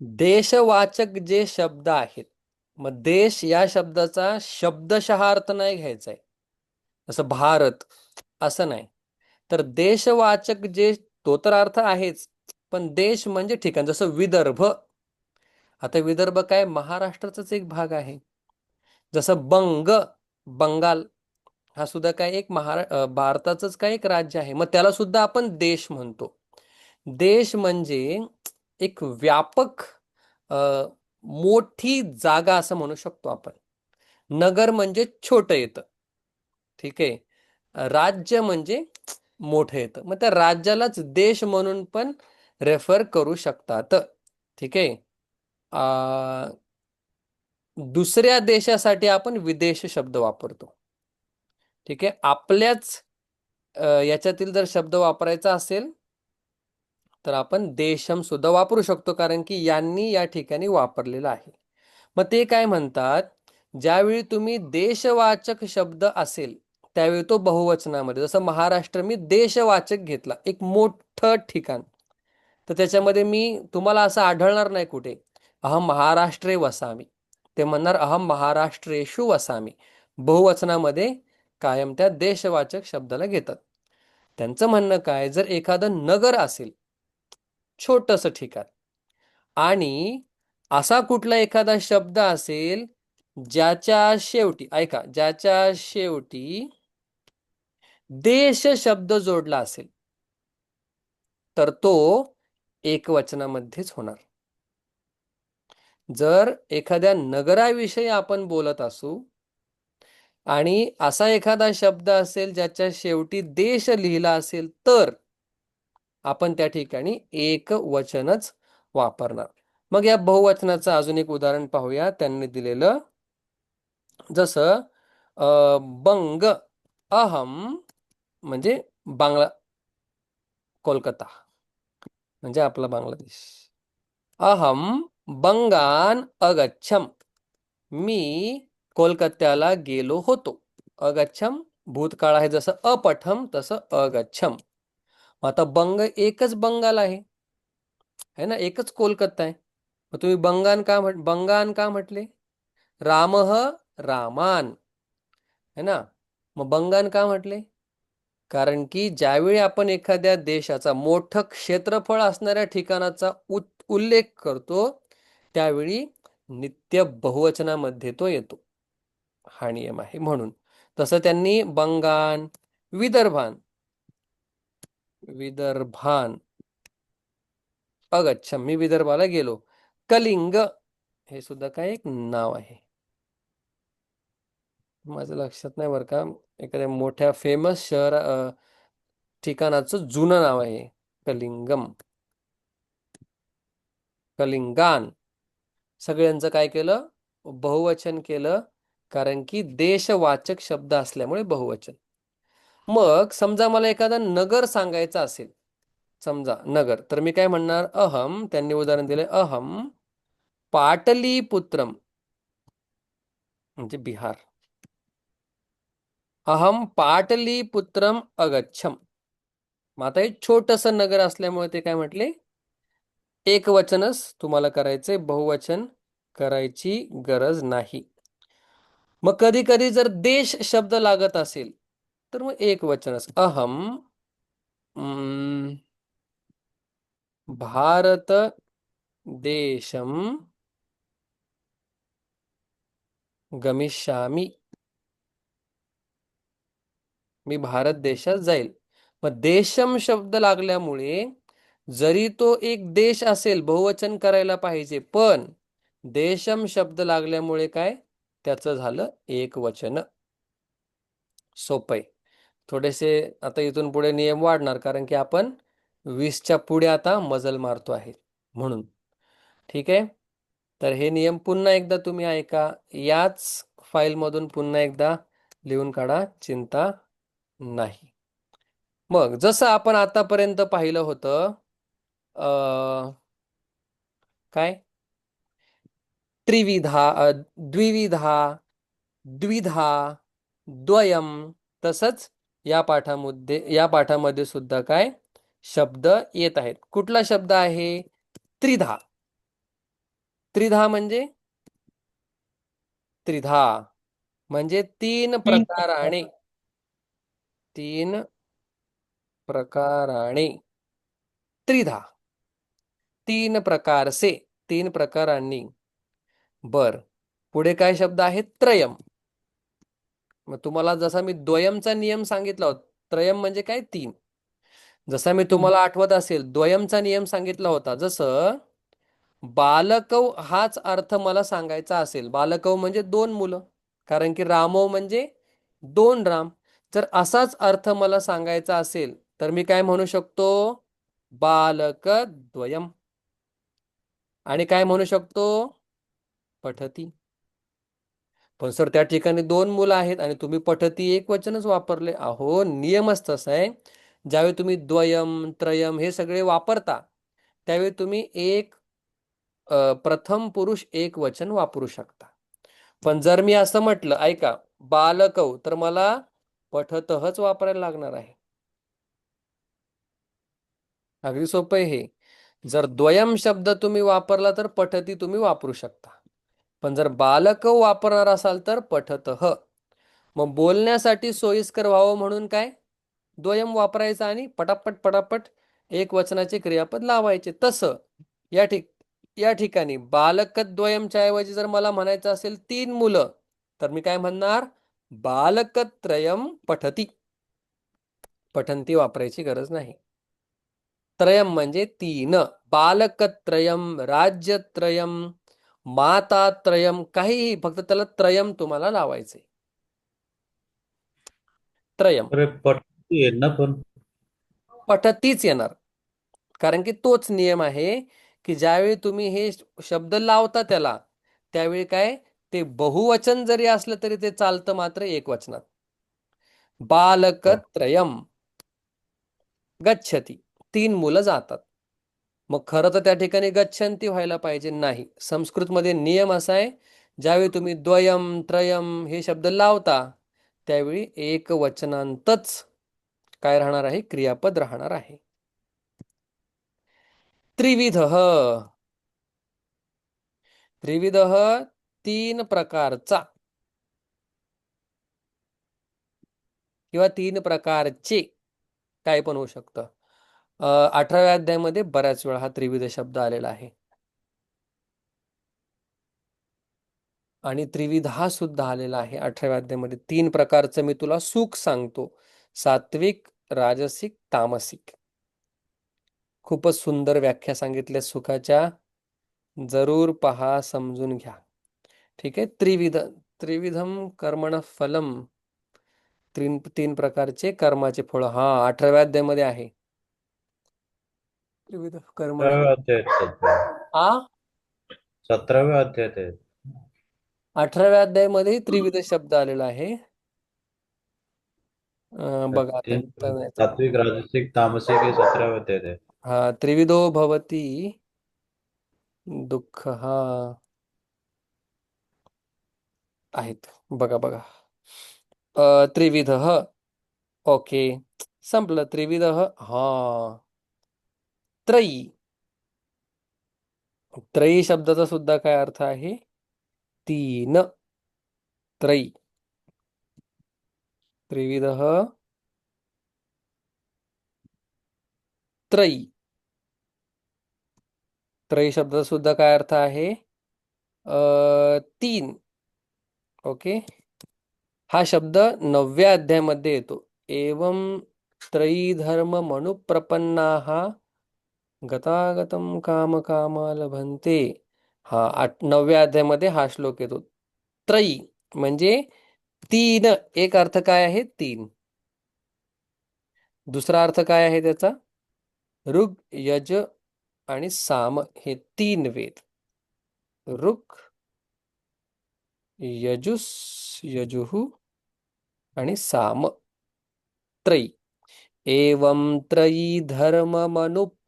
देशवाचक जे शब्द आहेत मग देश या शब्दाचा शब्दशः अर्थ नाही घ्यायचा आहे. जसं भारत असं नाही. तर देशवाचक जे तो तर अर्थ आहेच पण देश म्हणजे ठिकाण जसं विदर्भ. आता विदर्भ काय महाराष्ट्राचाच एक भाग आहे. जसं बंग बंगाल हा सुद्धा काय एक महारा भारताचंच काय एक राज्य आहे. मग त्याला सुद्धा आपण देश म्हणतो. देश म्हणजे एक व्यापक मोठी जागा असं म्हणू शकतो आपण. नगर म्हणजे छोटं येतं. ठीक आहे? राज्य म्हणजे मोठं येतं. मग त्या राज्यालाच देश म्हणून पण रेफर करू शकतात. ठीक आहे? दुसऱ्या देशासाठी आपण विदेश शब्द वापरतो. ठीक आहे? आपल्याच याच्यातील जर शब्द वापरायचा असेल तर आपण देशम सुद्धा वापरू शकतो कारण की यांनी या ठिकाणी वापरलेलं आहे. मग ते काय म्हणतात? ज्यावेळी तुम्ही देशवाचक शब्द असेल त्यावेळी तो बहुवचनामध्ये जसं महाराष्ट्र मी देशवाचक घेतला एक मोठं ठिकाण. तर त्याच्यामध्ये मी तुम्हाला असं आढळणार नाही कुठे. अहम महाराष्ट्रे वसामी. ते म्हणणार अहम महाराष्ट्रेशू वसामी. बहुवचनामध्ये कायम त्या देशवाचक शब्दाला घेतात. त्यांचं म्हणणं काय? जर एखादं नगर असेल छोटंसं ठिकाण आणि असा कुठला एखादा शब्द असेल ज्याच्या शेवटी ऐका ज्याच्या शेवटी देश शब्द जोडला असेल तर तो एकवचनामध्येच होणार. जर एखाद्या नगराविषयी आपण बोलत असू आणि असा एखादा शब्द असेल ज्याच्या शेवटी देश लिहिला असेल तर आपण त्या ठिकाणी एक वचनच वापरणार. मग या बहुवचनाचं अजून एक उदाहरण पाहूया. त्यांनी दिलेलं जसं बंग अहम म्हणजे बांगला कोलकाता म्हणजे आपला बांगलादेश. अहम बंगान अगच्छम. मी कोलकात्याला गेलो होतो. अगच्छम भूतकाळ आहे जसं अपठम तसं अगच्छम. आता बंग एकच बंगाल आहे. है ना? एकच कोलकाता आहे. मग तुम्ही बंगान का म्हट बंगान का म्हटले? रामह रामान. है ना? मग बंगान का म्हटले? कारण की ज्यावेळी आपण एखाद्या देशाचा मोठं क्षेत्रफळ असणाऱ्या ठिकाणाचा उल्लेख करतो त्यावेळी नित्य बहुवचनामध्ये तो येतो. हा नियम आहे म्हणून. तसं त्यांनी बंगान विदर्भान विदर्भान. अगच्छ मी विदर्भाला गेलो. कलिंग हे सुद्धा काय एक नाव आहे. माझं लक्षात नाही बरं का एखाद्या मोठ्या फेमस शहर ठिकाणाचं जुनं नाव आहे. कलिंगम. कलिंगान. सगळ्यांचं काय केलं? बहुवचन केलं. कारण की देशवाचक शब्द असल्यामुळे बहुवचन. मग समजा मला एखादा नगर सांगायचा असेल समजा नगर तर मी काय म्हणणार? अहम त्यांनी उदाहरण दिले अहम पाटलीपुत्रम म्हणजे बिहार. अहम पाटलीपुत्रम अगच्छम. मग आता हे छोटस नगर असल्यामुळे ते काय म्हटले? एक वचनच तुम्हाला करायचंय बहुवचन करायची गरज नाही. मग कधी कधी जर देश शब्द लागत असेल तर मग एक वचनच अहम भारत देशम गमिष्यामी. मी भारत देशात जाईल. मग देशम शब्द लागल्यामुळे जरी तो एक देश असेल बहुवचन करायला पाहिजे पण देशम शब्द लागल्यामुळे काय? त्याचं झालं एक वचन. सोपय थोडेसे आता इथून पुढे नियम वाढणार कारण की आपण वीसच्या पुढे आता मजल मारतो आहे म्हणून. ठीक आहे? तर हे नियम पुन्हा एकदा तुम्ही ऐका. याच फाईलमधून पुन्हा एकदा लिहून काढा चिंता नाही. मग जसं आपण आतापर्यंत पाहिलं होतं काय? त्रिविधा द्विविधा द्विधा द्वयम तसंच या पाठामध्ये या पाठामध्ये सुद्धा काय? शब्द येत आहेत. कुठला शब्द आहे? त्रिधा. त्रिधा म्हणजे? त्रिधा. म्हणजे तीन प्रकाराने. तीन प्रकाराने. त्रिधा. तीन प्रकारसे तीन प्रकारांनी. बर. पुढे काय शब्द आहे त्रयम. मग तुम्हाला जसा मी द्वयमचा नियम सांगितला होता त्रयम म्हणजे काय? तीन. जसा मी तुम्हाला आठवत असेल द्वयमचा नियम सांगितला होता. जसं बालकव हाच अर्थ मला सांगायचा असेल. बालकव म्हणजे दोन मुलं कारण की रामव म्हणजे दोन राम. जर असाच अर्थ मला सांगायचा असेल तर मी काय म्हणू शकतो? बालक द्वयम. आणि काय म्हणू शकतो? पठती. पण सर त्या ठिकाणी दोन मुलं आहेत आणि तुम्ही पठती एक वचनच वापरले. अहो नियमच तसा आहे. ज्यावेळी तुम्ही द्वयम त्रयम हे सगळे वापरता त्यावेळी तुम्ही एक प्रथम पुरुष एक वचन वापरू शकता. पण जर मी असं म्हटलं ऐका बालकव तर मला पठतहच वापरायला लागणार आहे. अगदी सोपं हे. जर द्वयम शब्द तुम्ही वापरला तर पठती तुम्ही वापरू शकता. पण जर बालक वापरणार असाल तर पठत मग बोलण्यासाठी सोयीस्कर व्हावं म्हणून काय? द्वयम वापरायचं आणि पटापट पटापट एक वचनाचे क्रियापद लावायचे. तसं या ठिक या ठिकाणी बालकद्वयमच्या ऐवजी जर मला म्हणायचं असेल तीन मुलं तर मी काय म्हणणार? बालकत्रयम पठती. पठंती वापरायची गरज नाही. त्रयम म्हणजे तीन. बालकत्रयम राज्यत्रयम मातात्रयम काहीही फक्त त्याला त्रयम तुम्हाला लावायचे त्रयम अरे आहे ना पण. पठतीच येणार. कारण की तोच नियम आहे की ज्यावेळी तुम्ही हे शब्द लावता त्याला त्यावेळी काय? ते बहुवचन जरी असलं तरी ते चालतं मात्र एक वचनात. बालकत्रयम गच्छती. तीन मुलं जातात. मग खरं तर त्या ठिकाणी गच्छंती व्हायला पाहिजे नाही. संस्कृतमध्ये नियम असा आहे ज्यावेळी तुम्ही द्वयम त्रयम हे शब्द लावता त्यावेळी एक वचनांतच काय राहणार आहे? क्रियापद राहणार आहे. त्रिविध. त्रिविध तीन प्रकारचा. किंवा तीन प्रकारचे. काय पण होऊ शकतं. अठराव्या अध्यायामध्ये बऱ्याच वेळा हा त्रिविध शब्द आलेला आहे. आणि त्रिविध हा सुद्धा आलेला आहे अठराव्या अध्यायामध्ये. तीन प्रकारचं मी तुला सुख सांगतो. सात्विक राजसिक तामसिक. खूपच सुंदर व्याख्या सांगितल्या सुखाच्या. जरूर पहा समजून घ्या. ठीक आहे? त्रिविध त्रिविधम कर्मण फलम. तीन तीन प्रकारचे कर्माचे फळ. हा अठराव्या अध्यायामध्ये आहे. त्रिविध कर्म सतराव्या अध्यायात. आ? सतराव्या अध्यायात आहे अठराव्या अध्यायामध्ये त्रिविध शब्द आलेला आहे. अं, बघा आता तीन इथं नाही तर- सात्विक राजसिक तामसिक हे सतराव्या अध्यायात आहे हा त्रिविधो भवती दुःख हा. आहेत. बघा बघा. अ, त्रिविध. ओके. संपलं. त्रिविध. हा. त्रयी. त्रयी शब्दाचा सुद्धा काय अर्थ आहे? तीन. त्रयी. त्रिविध. त्रयी. त्रयी शब्दाचा सुद्धा काय अर्थ आहे? तीन. ओके? हा शब्द नवव्या अध्यायामध्ये येतो. एवम त्रयी धर्म मनुप्रपन्ना हा काम कामकामालभन्ते लभंते हा आठ नवव्या अध्यायामध्ये हा श्लोक येतो. त्रयी म्हणजे तीन एक अर्थ काय आहे? तीन. दुसरा अर्थ काय आहे त्याचा? ऋग यज आणि साम हे तीन वेद. ऋग यजुस यजुहू आणि साम. त्रयी. एवं त्रयी धर्ममनुप्रपन्नाः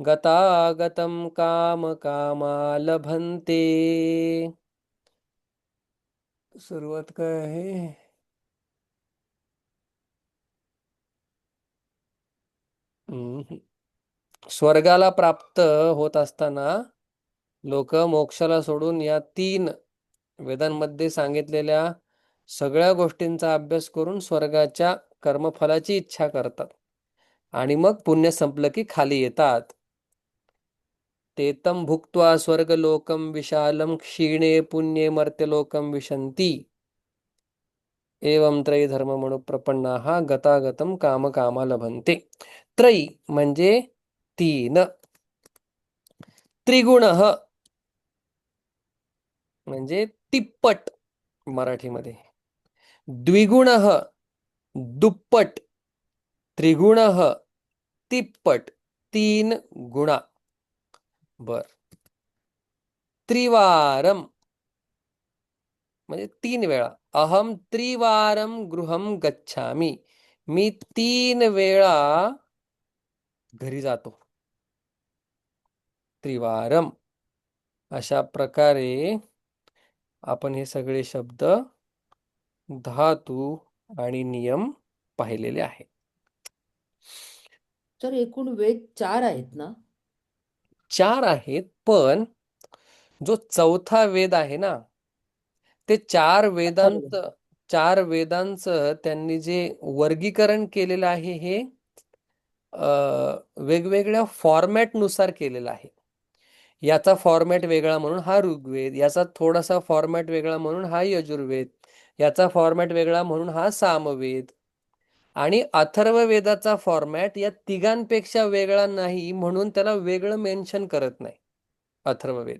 गतागतं कामकामा लभन्ते सुरुवात काय आहे. स्वर्गाला प्राप्त होत असताना लोक मोक्षाला सोडून या तीन वेदांमध्ये सांगितलेल्या सगळ्या गोष्टींचा अभ्यास करून स्वर्गाच्या कर्मफलाची इच्छा करतात. आणि मग पुण्य संपलं की खाली येतात. तेतम भुक्त्वा स्वर्गलोकम विशालम क्षीणे पुण्ये मर्त्यलोकम विशन्ति. एवं त्रयी धर्म म्हणू प्रपन्नाः गतागतम कामकामा लभन्ते त्रयी म्हणजे तीन. त्रिगुण म्हणजे तिप्पट मराठीमध्ये. द्विगुण दुप्पट त्रिगुण तिप्पट तीन गुणा. बर. त्रिवारम. म्हणजे तीन वेळा. अहम त्रिवारम गृहम गच्छामी. मी तीन वेळा घरी जातो. त्रिवारम. अशा प्रकारे आपण हे सगळे शब्द धातू आणि नियम पाहिलेले आहेत. तर एकूण वेद चार आहेत ना? चार आहेत पण जो चौथा वेद आहे ना ते चार वेदांचं चार वेदांचं त्यांनी जे वर्गीकरण केलेलं आहे हे वेगवेगळ्या फॉर्मॅटनुसार केलेलं आहे. याचा फॉर्मॅट वेगळा म्हणून हा ऋग्वेद याचा थोडासा फॉर्मॅट वेगळा म्हणून हा यजुर्वेद याचा फॉर्मॅट वेगळा म्हणून हा सामवेद. आणि अथर्ववेदाचा फॉर्मॅट या तिघांपेक्षा वेगळा नाही म्हणून त्याला वेगळं मेन्शन करत नाही. अथर्ववेद.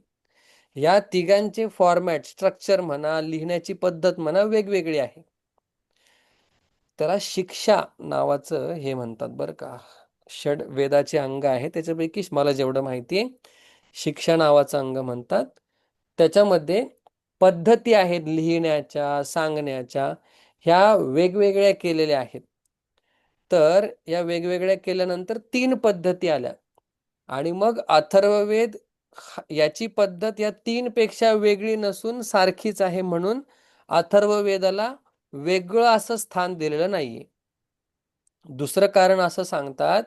या तिघांचे फॉर्मॅट स्ट्रक्चर म्हणा लिहिण्याची पद्धत म्हणा वेगवेगळी आहे. त्याला शिक्षा नावाचं हे म्हणतात बरं का. षड वेदाचे अंग आहे. त्याच्यापैकी मला जेवढं माहिती आहे शिक्षा नावाचं अंग म्हणतात. त्याच्यामध्ये पद्धती आहेत लिहिण्याच्या सांगण्याच्या ह्या वेगवेगळ्या केलेल्या आहेत. तर या वेगवेगळ्या केल्यानंतर तीन पद्धती आल्या. आणि मग अथर्ववेद याची पद्धत या तीन पेक्षा वेगळी नसून सारखीच आहे म्हणून अथर्ववेदाला वेगळं असं स्थान दिलेलं नाहीये. दुसरं कारण असं सांगतात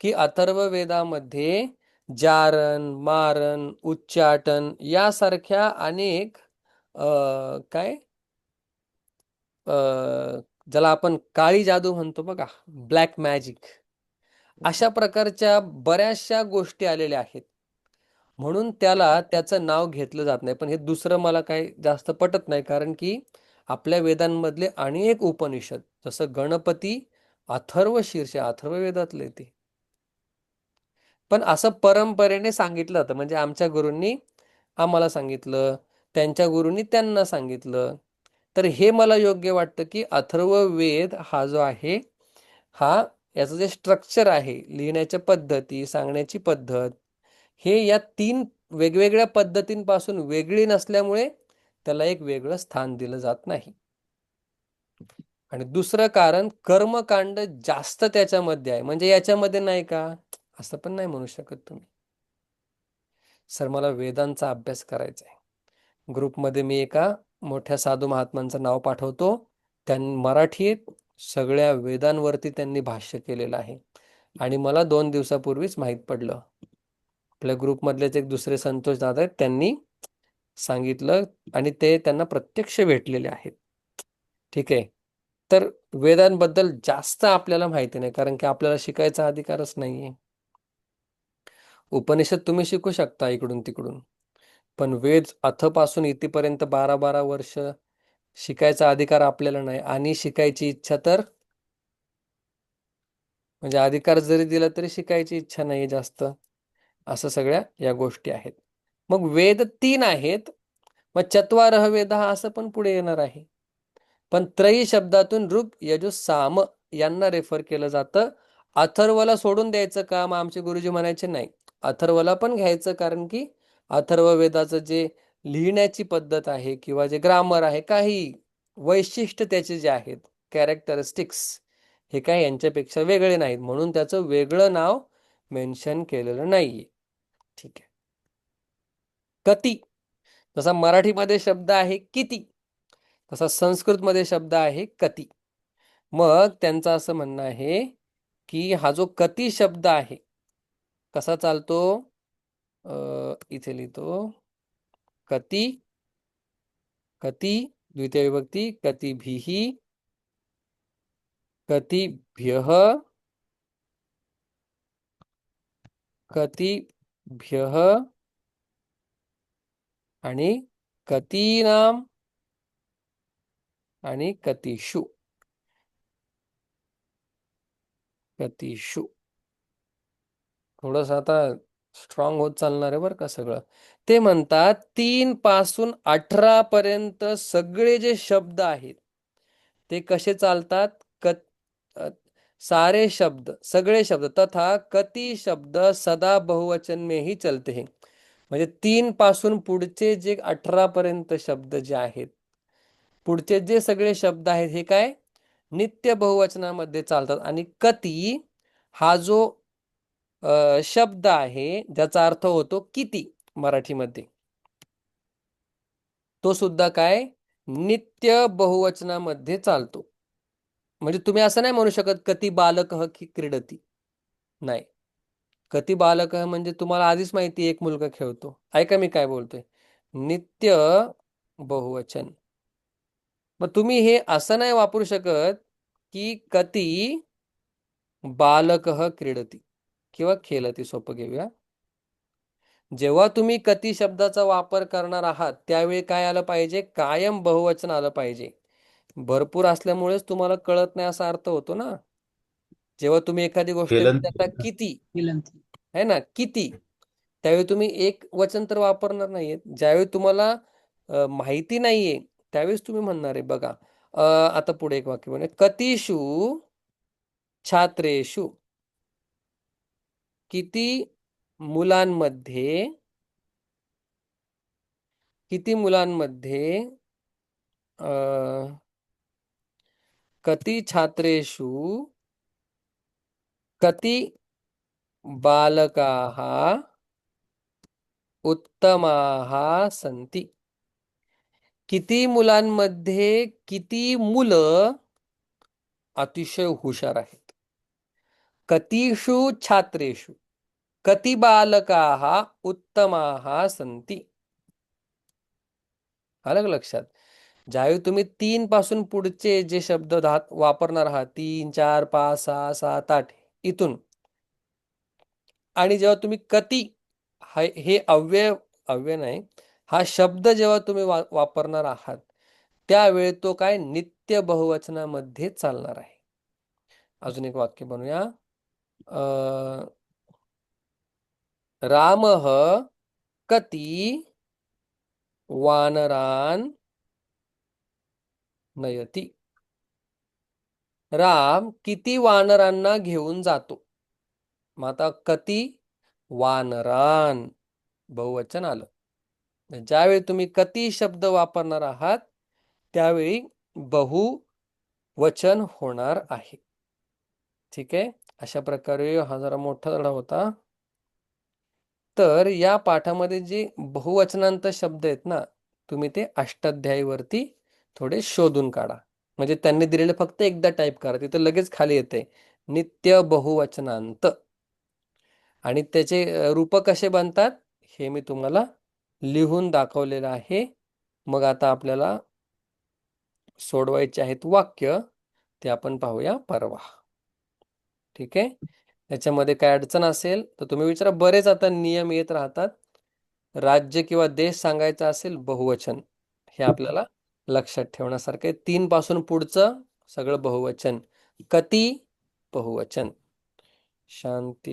की अथर्ववेदामध्ये जारण मारण उच्चाटन यासारख्या अनेक काय? अ, ज्याला आपण काळी जादू म्हणतो बघा ब्लॅक मॅजिक. अशा प्रकारच्या बऱ्याचशा गोष्टी आलेल्या आहेत. म्हणून त्याला त्याचं नाव घेतलं जात नाही. पण हे दुसरं मला काही जास्त पटत नाही कारण की आपल्या वेदांमधले अनेक उपनिषद जसं गणपती अथर्व शीर्ष अथर्ववेदातले ते. पण असं परंपरेने सांगितलं होतं म्हणजे आमच्या गुरूंनी आम्हाला सांगितलं त्यांच्या गुरुंनी त्यांना सांगितलं. तर हे मला योग्य वाटतं की अथर्व वेद हा जो आहे हा याचं जे स्ट्रक्चर आहे लिहिण्याच्या पद्धती सांगण्याची पद्धत हे या तीन वेगवेगळ्या पद्धतींपासून वेगळी नसल्यामुळे त्याला एक वेगळं स्थान दिलं जात नाही. आणि दुसरं कारण कर्मकांड जास्त त्याच्यामध्ये आहे. म्हणजे याच्यामध्ये नाही का? असं पण नाही म्हणू शकत तुम्ही. सर मला वेदांचा अभ्यास करायचा आहे. ग्रुपमध्ये मी एका मोठ्या साधू महात्मांचं नाव पाठवतो. त्यांनी मराठीत सगळ्या वेदांवरती त्यांनी भाष्य केलेलं आहे. आणि मला दोन दिवसापूर्वीच माहीत पडलं. आपल्या ग्रुपमधलेच एक दुसरे संतोष दादा आहेत त्यांनी सांगितलं आणि ते त्यांना प्रत्यक्ष भेटलेले आहेत. ठीक आहे. तर वेदांबद्दल जास्त आपल्याला माहिती नाही कारण की आपल्याला शिकायचा अधिकारच नाहीये. उपनिषद तुम्ही शिकू शकता इकडून तिकडून. पण वेद अथपासून इथेपर्यंत बारा बारा वर्ष शिकायचा अधिकार आपल्याला नाही. आणि शिकायची इच्छा तर म्हणजे अधिकार जरी दिला तरी शिकायची इच्छा नाही जास्त. असं सगळ्या या गोष्टी आहेत. मग वेद तीन आहेत. मग चत्वारह वेद हा असं पण पुढे येणार आहे. पण त्रयी शब्दातून ऋग यजु साम यांना रेफर केलं जातं. अथर्वला सोडून द्यायचं काम आमचे गुरुजी म्हणायचे नाही. अथर्वला पण घ्यायचं कारण की अथर्व वेदाचं जे लिहिण्याची पद्धत आहे किंवा जे ग्रामर आहे काही वैशिष्ट्य त्याचे जे आहेत कॅरेक्टरिस्टिक्स हे काय यांच्यापेक्षा वेगळे नाहीत. म्हणून त्याचं वेगळं नाव मेन्शन केलेलं नाहीये. ठीक आहे. कती. जसा मराठीमध्ये शब्द आहे किती तसा संस्कृतमध्ये शब्द आहे कती. मग त्यांचं असं म्हणणं आहे की हा जो कती शब्द आहे कसा चालतो? इथे लिहितो. कति कति द्वितीय विभक्ती कतिभिः कतिभ्यः कतिभ्यः आणि कतीनाम आणि कतिषु. कतिषु. थोडंसं आता स्ट्रॉंग होत चालणार आहे बरं का सगळं. ते म्हणतात तीन पासून अठरा पर्यंत सगळे जे शब्द आहेत ते कसे चालतात? कत सारे शब्द सगळे शब्द तथा कती शब्द सदा बहुवचन में ही चलते हैं. म्हणजे तीन पासून पुढचे जे अठरा पर्यंत शब्द जे आहेत पुढचे जे सगळे शब्द आहेत हे काय? नित्य बहुवचनामध्ये चालतात. आणि कती हा जो शब्द आहे ज्याचा अर्थ होतो किती मराठीमध्ये. तो सुद्धा काय? नित्य बहुवचनामध्ये चालतो. म्हणजे तुम्ही असं नाही म्हणू शकत कती बालक की क्रीडती. नाही. कती बालक म्हणजे तुम्हाला आधीच माहिती आहे एक मुलगा खेळतो. ऐका मी काय बोलतोय. नित्य बहुवचन. मग तुम्ही हे असं नाही वापरू शकत की कती बालक क्रीडती. किंवा खेळती सोपं घेऊया. जेव्हा तुम्ही कती शब्दाचा वापर करणार आहात त्यावेळी काय आलं पाहिजे? कायम बहुवचन आलं पाहिजे. भरपूर असल्यामुळेच तुम्हाला कळत नाही असा अर्थ होतो ना. जेव्हा तुम्ही एखादी गोष्ट. विचारता किती है ना? किती? त्यावेळी तुम्ही एक वचन तर वापरणार नाहीये ज्यावेळी तुम्हाला माहिती नाहीये त्यावेळेस तुम्ही म्हणणार आहे. बघा अ, आता पुढे एक वाक्य म्हणे कतिषु छात्रेषु किती मुलांमध्ये किती मुलांमध्ये कति छात्रेषु कति बालकाः उत्तमाः सन्ति? किती मुलांमध्ये किती मुलं अतिशय हुशार आहेत? कतिषु छात्रेषु? कति बालकाः उत्तमाः सन्ति. आलं लक्षात? ज्यावेळी तुम्ही तीन पासून पुढचे जे शब्द वापरणार आहात तीन चार पाच सहा सात आठ इथून. आणि जेव्हा तुम्ही कती हे अव्यय अव्यय नाही हा शब्द जेव्हा तुम्ही वा वापरणार आहात त्यावेळी तो काय नित्य बहुवचनामध्ये चालणार आहे. अजून एक वाक्य बनवूया. अं रामः कति? वानरान नयती. राम किती वानरांना घेऊन जातो? मग आता कती? वानरान. बहुवचन आलं. ज्यावेळी तुम्ही कती शब्द वापरणार आहात त्यावेळी बहुवचन होणार आहे. ठीक आहे? अशा प्रकारे हा जरा मोठा धडा होता. तर या पाठामध्ये जे बहुवचनांत शब्द आहेत ना तुम्ही ते अष्टाध्यायीवरती थोडे शोधून काढा. म्हणजे त्यांनी दिलेले फक्त एकदा टाईप करा तिथं लगेच खाली येते नित्य बहुवचनांत. आणि त्याचे रूप कसे बनतात? हे मी तुम्हाला लिहून दाखवलेलं आहे. मग आता आपल्याला सोडवायचे आहेत वाक्य ते आपण पाहूया परवा. ठीक आहे? याच्यामध्ये काय अडचण असेल तर तुम्ही विचारा. बरेच आता नियम येत राहतात. राज्य किंवा देश सांगायचा असेल बहुवचन. हे आपल्याला लक्षात ठेवण्यासारखं आहे. तीन पासून पुढचं सगळं बहुवचन. कती बहुवचन. शांती.